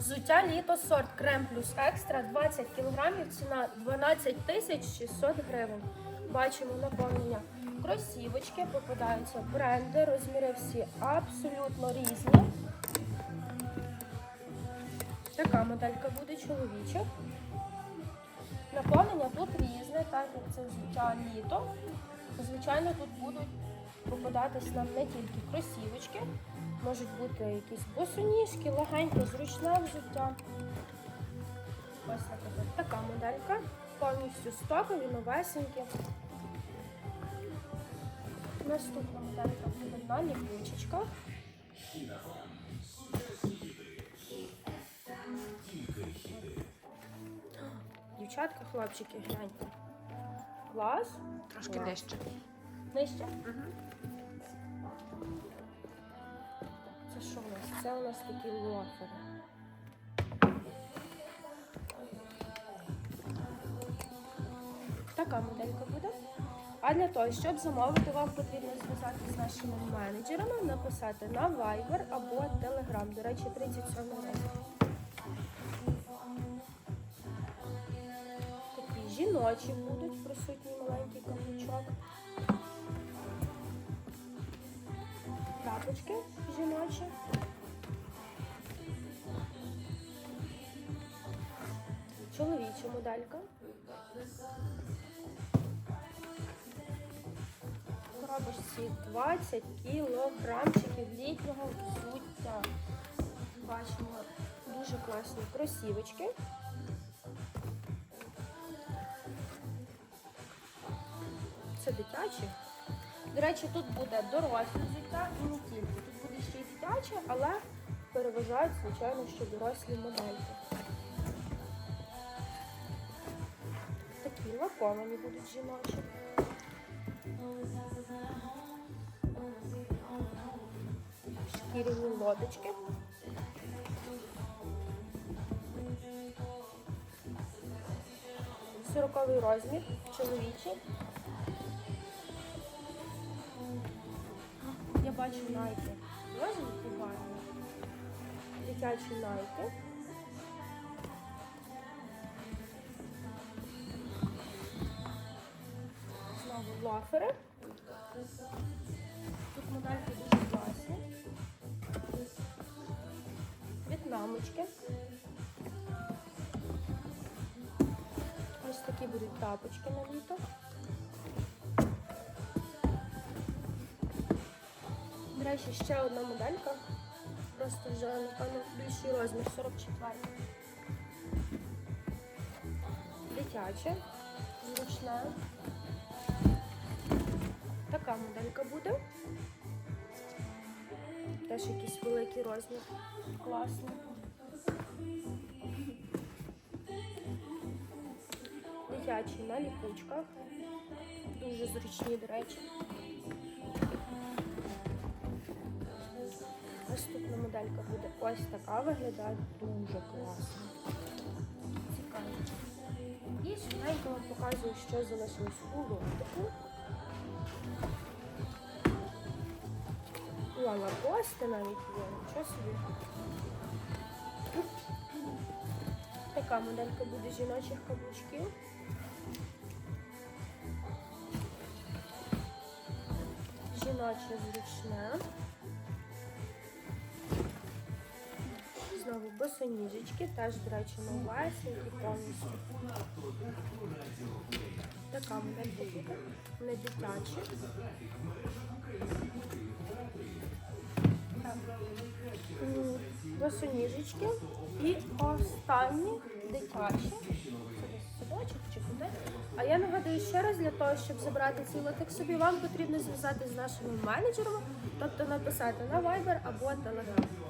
Взуття літо сорт крем плюс екстра 20 кг, ціна 12 тисяч 600 гривень. Бачимо наповнення кросівочки, попадаються бренди, розміри всі абсолютно різні. Така моделька буде чоловіча. Наповнення тут різне, так як це взуття літо. Звичайно, тут будуть попадатись нам не тільки кросівочки, можуть бути якісь босоніжки, легеньке, зручне взуття. Ось наприклад, така моделька. Повністю стокові, новесенькі. Наступна моделька буде на ліпучечках. Дівчатка, хлопчики, гляньте. Клас. Трошки Клас. нижче. Нижче? Це Це у нас такі лофери. Така моделька буде. А для того, щоб замовити, вам потрібно зв'язатися з нашими менеджерами, написати на Viber або Telegram. До речі, 37 разів. Такі жіночі будуть, присутній маленький каблучок. Тапочки жіночі. Чоловіча моделька. Коробочці 20 кілограмчиків літнього взуття. Бачимо дуже класні кросівочки. Це дитячі. До речі, тут буде доросле взуття і не тільки. Тут буде ще й дитяче, але переважають, звичайно, що дорослі модельки. Лаковані будуть жіночі. Шкіряні лодочки. Сороковий розмір, чоловічий. Я бачу найки. Розмір гарний. Дитячі найки. Знову. Тут модельки дуже класні. В'єтнамочки. Ось такі будуть тапочки на літо. До речі, ще одна моделька. Просто вже, напевно, більший розмір 44. Дитяче, зручне. Моделька буде. Теж якийсь великий розмір. Класний. Дитячий на ліпучках. Дуже зручні, до речі. Наступна моделька буде ось така, виглядає дуже класно. Цікаво. І швиденько вам показую, що залишилось у лотику. Лалабости навіть є, нічого собі. Така моделька буде жіночих каблучків. Жіноче зручне. Знову босоніжечки, теж, до речі, новесенькі повністю. Така моделька буде, не дитячі. Босоніжечки і останні дитячі. А я нагадую ще раз, для того, щоб забрати цей лотик собі, вам потрібно зв'язатися з нашими менеджерами, тобто написати на Viber або Telegram.